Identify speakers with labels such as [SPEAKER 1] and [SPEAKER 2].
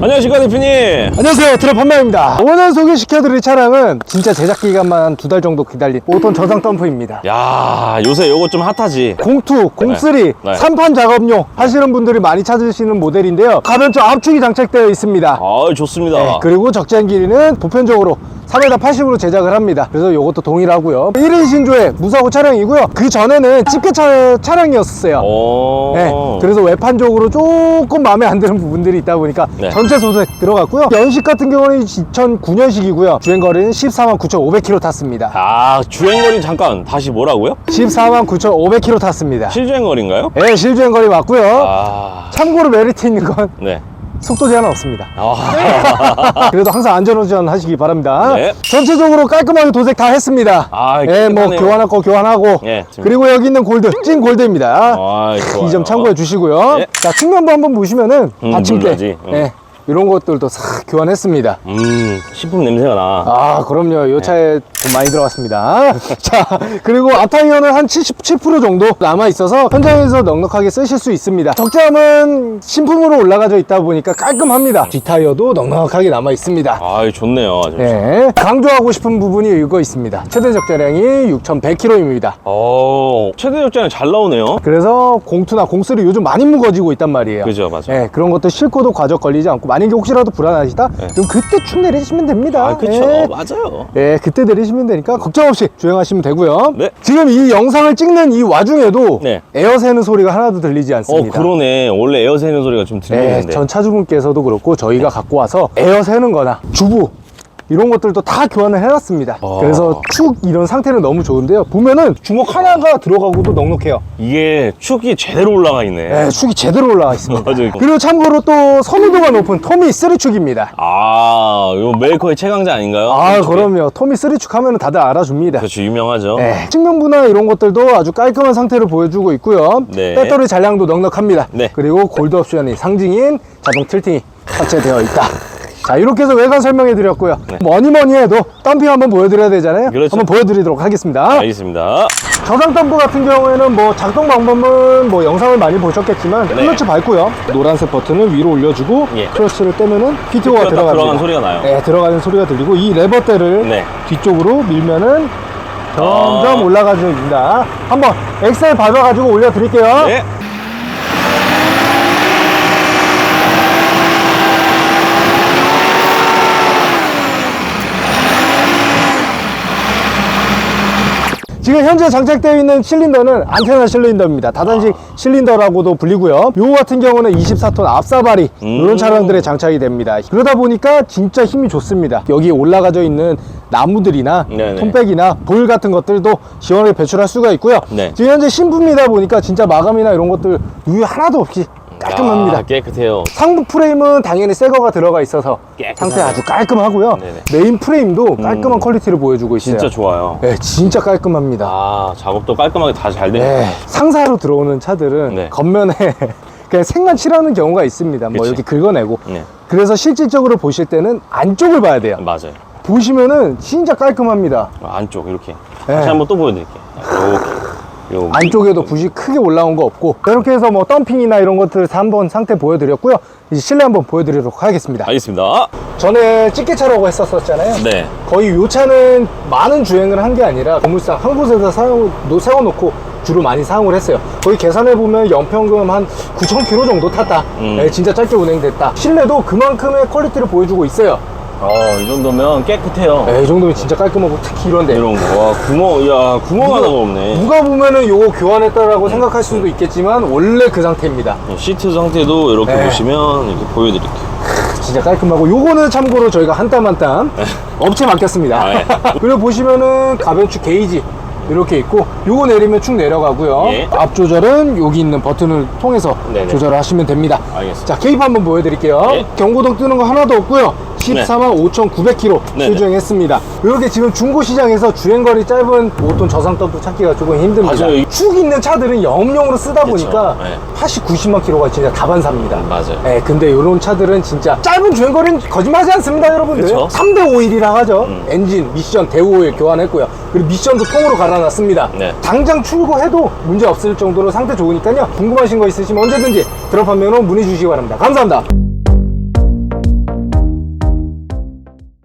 [SPEAKER 1] 안녕하십니까 대표님.
[SPEAKER 2] 안녕하세요 트럭 판매입니다 오늘 소개시켜드릴 차량은 진짜 제작 기간만 두달 정도 기다린 5톤 저장 덤프입니다
[SPEAKER 1] 야 요새 요거 좀 핫하지.
[SPEAKER 2] 공투, 공쓰리,
[SPEAKER 1] 네.
[SPEAKER 2] 삼판 작업용 하시는 분들이 많이 찾으시는 모델인데요 가변쪽 압축이 장착되어 있습니다
[SPEAKER 1] 아 좋습니다.
[SPEAKER 2] 네, 그리고 적재한 길이는 보편적으로 3m 80으로 제작을 합니다 그래서 이것도 동일하고요 1인 신조의 무사고 차량이고요 그 전에는 집게 차 차량이었어요
[SPEAKER 1] 오.
[SPEAKER 2] 네, 그래서 외판적으로 조금 마음에 안 드는 부분들이 있다 보니까
[SPEAKER 1] 네.
[SPEAKER 2] 전체 소색 들어갔고요. 연식 같은 경우는 2009년식이고요. 주행거리는 14만 9,500km 탔습니다.
[SPEAKER 1] 아 주행거리 잠깐 다시 뭐라고요?
[SPEAKER 2] 14만 9,500km 탔습니다.
[SPEAKER 1] 실주행거리인가요?
[SPEAKER 2] 네, 실주행거리 맞고요.
[SPEAKER 1] 아
[SPEAKER 2] 참고로 메리트 있는 건
[SPEAKER 1] 네.
[SPEAKER 2] 속도 제한은 없습니다.
[SPEAKER 1] 아,
[SPEAKER 2] 그래도 항상 안전운전 하시기 바랍니다.
[SPEAKER 1] 네.
[SPEAKER 2] 전체적으로 깔끔하게 도색 다 했습니다.
[SPEAKER 1] 아,
[SPEAKER 2] 네, 뭐. 교환할 거 교환하고
[SPEAKER 1] 예, 지금.
[SPEAKER 2] 그리고 여기 있는 골드 찐 골드입니다.
[SPEAKER 1] 아.
[SPEAKER 2] 이 점 참고해 주시고요.
[SPEAKER 1] 예.
[SPEAKER 2] 자, 측면부 한번 보시면은
[SPEAKER 1] 음,
[SPEAKER 2] 받침대.
[SPEAKER 1] 음.
[SPEAKER 2] 네, 이런 것들도 싹 교환했습니다.
[SPEAKER 1] 음 식품 냄새가 나.
[SPEAKER 2] 아, 그럼요.
[SPEAKER 1] 네.
[SPEAKER 2] 이 차에 돈 많이 들어갔습니다. 자, 그리고 앞타이어는 한 77% 정도 남아 있어서 현장에서 넉넉하게 쓰실 수 있습니다. 적재함은 신품으로 올라가져 있다 보니까 깔끔합니다. 뒷타이어도 넉넉하게 남아 있습니다.
[SPEAKER 1] 아 좋네요. 아주.
[SPEAKER 2] 네, 강조하고 싶은 부분이 이거 있습니다. 최대 적재량이 6,100kg입니다.
[SPEAKER 1] 오 최대 적재는 잘 나오네요.
[SPEAKER 2] 그래서 공투나 공수리 요즘 많이 무거지고 있단 말이에요.
[SPEAKER 1] 그죠 맞아.
[SPEAKER 2] 네, 그런 것도 싣고도 과적 걸리지 않고 만약에 혹시라도 불안하시다? 그럼 그때 축 내리시면 됩니다.
[SPEAKER 1] 아 그쵸
[SPEAKER 2] 네.
[SPEAKER 1] 맞아요.
[SPEAKER 2] 예, 그때 내리시면 되니까 걱정 없이 주행하시면 되고요.
[SPEAKER 1] 네.
[SPEAKER 2] 지금 이 영상을 찍는 이 와중에도
[SPEAKER 1] 네.
[SPEAKER 2] 에어 새는 소리가 하나도 들리지
[SPEAKER 1] 어
[SPEAKER 2] 않습니다.
[SPEAKER 1] 그러네. 원래 에어 새는 소리가 좀
[SPEAKER 2] 네,
[SPEAKER 1] 들리는데.
[SPEAKER 2] 전 차주분께서도 그렇고 저희가 갖고 와서 에어 새는 거나 주부 이런 것들도 다 교환을 해놨습니다.
[SPEAKER 1] 어.
[SPEAKER 2] 그래서 축 이런 상태는 너무 좋은데요. 보면은 주먹 하나가 들어가고도 넉넉해요.
[SPEAKER 1] 이게 축이 제대로 올라가 있네.
[SPEAKER 2] 네, 축이 제대로 올라와 있습니다.
[SPEAKER 1] 맞아요.
[SPEAKER 2] 그리고 참고로 또 선호도가 높은 토미 3축입니다.
[SPEAKER 1] 아, 이거 메이커의 최강자 아닌가요?
[SPEAKER 2] 아? 그럼요. 토미 3축 하면 다들 알아줍니다.
[SPEAKER 1] 그렇죠, 유명하죠.
[SPEAKER 2] 네, 측면부나 이런 것들도 아주 깔끔한 상태를 보여주고 있고요.
[SPEAKER 1] 네.
[SPEAKER 2] 배터리 잔량도 넉넉합니다.
[SPEAKER 1] 네.
[SPEAKER 2] 그리고 골드 옵션이 상징인 자동 틸팅이 탑재되어 있다. 자 이렇게 해서 외관 설명해 드렸고요. 뭐니 뭐니 해도 덤핑 한번 보여드려야 되잖아요.
[SPEAKER 1] 네. 그렇죠.
[SPEAKER 2] 한번 보여드리도록 하겠습니다.
[SPEAKER 1] 알겠습니다.
[SPEAKER 2] 저장 덤프 같은 경우에는 뭐 작동 방법은 뭐 영상을 많이 보셨겠지만
[SPEAKER 1] 네.
[SPEAKER 2] 클러치 밟고요. 노란색 버튼을 위로 올려주고
[SPEAKER 1] 예.
[SPEAKER 2] 클러치를 떼면은 PTO가
[SPEAKER 1] 딱
[SPEAKER 2] 들어갑니다.
[SPEAKER 1] 들어가는 소리가 나요.
[SPEAKER 2] 네, 들어가는 소리가 들리고 이 레버대를
[SPEAKER 1] 네.
[SPEAKER 2] 뒤쪽으로 밀면은 점점
[SPEAKER 1] 아.
[SPEAKER 2] 올라가줍니다. 한번 엑셀 밟아가지고 올려드릴게요.
[SPEAKER 1] 네.
[SPEAKER 2] 지금 현재 장착되어 있는 실린더는 안테나 실린더입니다. 다단식 실린더라고도 불리고요. 요 같은 경우는 24톤 앞사발이
[SPEAKER 1] 음.
[SPEAKER 2] 이런 차량들에 장착이 됩니다. 그러다 보니까 진짜 힘이 좋습니다. 여기 올라가져 있는 나무들이나
[SPEAKER 1] 네네.
[SPEAKER 2] 톰백이나 돌 같은 것들도 시원하게 배출할 수가 있고요.
[SPEAKER 1] 네.
[SPEAKER 2] 지금 현재 신품이다 보니까 진짜 마감이나 이런 것들 유유 하나도 없이 깔끔합니다.
[SPEAKER 1] 아, 깨끗해요.
[SPEAKER 2] 상부 프레임은 당연히 새 거가 들어가 있어서
[SPEAKER 1] 깨끗하네.
[SPEAKER 2] 상태 아주 깔끔하고요.
[SPEAKER 1] 네네.
[SPEAKER 2] 메인 프레임도 깔끔한 퀄리티를 보여주고 있어요.
[SPEAKER 1] 진짜 좋아요.
[SPEAKER 2] 네, 진짜 깔끔합니다.
[SPEAKER 1] 아, 작업도 깔끔하게 다 잘 되네.
[SPEAKER 2] 네, 상사로 들어오는 차들은
[SPEAKER 1] 네.
[SPEAKER 2] 겉면에 그냥 색만 칠하는 경우가 있습니다. 뭐
[SPEAKER 1] 그치.
[SPEAKER 2] 이렇게 긁어내고.
[SPEAKER 1] 네.
[SPEAKER 2] 그래서 실질적으로 보실 때는 안쪽을 봐야 돼요.
[SPEAKER 1] 맞아요.
[SPEAKER 2] 보시면은 진짜 깔끔합니다.
[SPEAKER 1] 아, 안쪽 이렇게.
[SPEAKER 2] 네.
[SPEAKER 1] 다시 한번 또 보여드릴게요. 이렇게. 요
[SPEAKER 2] 안쪽에도 붓이 크게 올라온 거 없고 이렇게 해서 뭐 덤핑이나 이런 것들 다 한번 상태 보여드렸고요. 이제 실내 한번 보여드리도록 하겠습니다.
[SPEAKER 1] 알겠습니다.
[SPEAKER 2] 전에 찌개차라고 했었었잖아요.
[SPEAKER 1] 네.
[SPEAKER 2] 거의 이 차는 많은 주행을 한 게 아니라 건물상 한 곳에서 사용, 노- 세워놓고 주로 많이 사용을 했어요. 거의 계산해보면 연평균 한 9,000km 정도 탔다.
[SPEAKER 1] 음.
[SPEAKER 2] 네, 진짜 짧게 운행됐다. 실내도 그만큼의 퀄리티를 보여주고 있어요.
[SPEAKER 1] 어, 이 정도면 깨끗해요.
[SPEAKER 2] 네, 이 정도면 진짜 깔끔하고 특히 이런데.
[SPEAKER 1] 이런 거. 와, 구멍, 야, 구멍 하나가 없네.
[SPEAKER 2] 누가 보면은 요거 교환했다라고 생각할 수도 있겠지만 원래 그 상태입니다.
[SPEAKER 1] 시트 상태도 이렇게
[SPEAKER 2] 네.
[SPEAKER 1] 보시면 이렇게 보여드릴게요.
[SPEAKER 2] 진짜 깔끔하고 요거는 참고로 저희가 한 땀 한 땀 업체 맡겼습니다.
[SPEAKER 1] 아, 예.
[SPEAKER 2] 그리고 보시면은 가변축 게이지 이렇게 있고 요거 내리면 축 내려가고요.
[SPEAKER 1] 예.
[SPEAKER 2] 앞 조절은 여기 있는 버튼을 통해서
[SPEAKER 1] 네네.
[SPEAKER 2] 조절을 하시면 됩니다.
[SPEAKER 1] 알겠습니다.
[SPEAKER 2] 자 케이프 한번 보여드릴게요.
[SPEAKER 1] 예.
[SPEAKER 2] 경고등 뜨는 거 하나도 없고요. 14만 5,900km
[SPEAKER 1] 네네.
[SPEAKER 2] 실주행했습니다. 이렇게 지금 중고 시장에서 주행거리 짧은 5톤 저상 덤프 찾기가 조금 힘듭니다.
[SPEAKER 1] 맞아요.
[SPEAKER 2] 축 있는 차들은 영업용으로 쓰다
[SPEAKER 1] 그쵸.
[SPEAKER 2] 보니까
[SPEAKER 1] 네.
[SPEAKER 2] 80, 90만 킬로가 진짜 다반사입니다.
[SPEAKER 1] 맞아요.
[SPEAKER 2] 네, 근데 이런 차들은 진짜 짧은 주행거리는 거짓말하지 않습니다, 여러분들.
[SPEAKER 1] 그쵸.
[SPEAKER 2] 3대 5일이라 하죠. 엔진, 미션, 대우 오일 교환했고요. 그리고 미션도 통으로 갈아놨습니다.
[SPEAKER 1] 네.
[SPEAKER 2] 당장 출고해도 문제 없을 정도로 상태 좋으니까요. 궁금하신 거 있으시면 언제든지 드롭하면 문의 주시기 바랍니다. 감사합니다.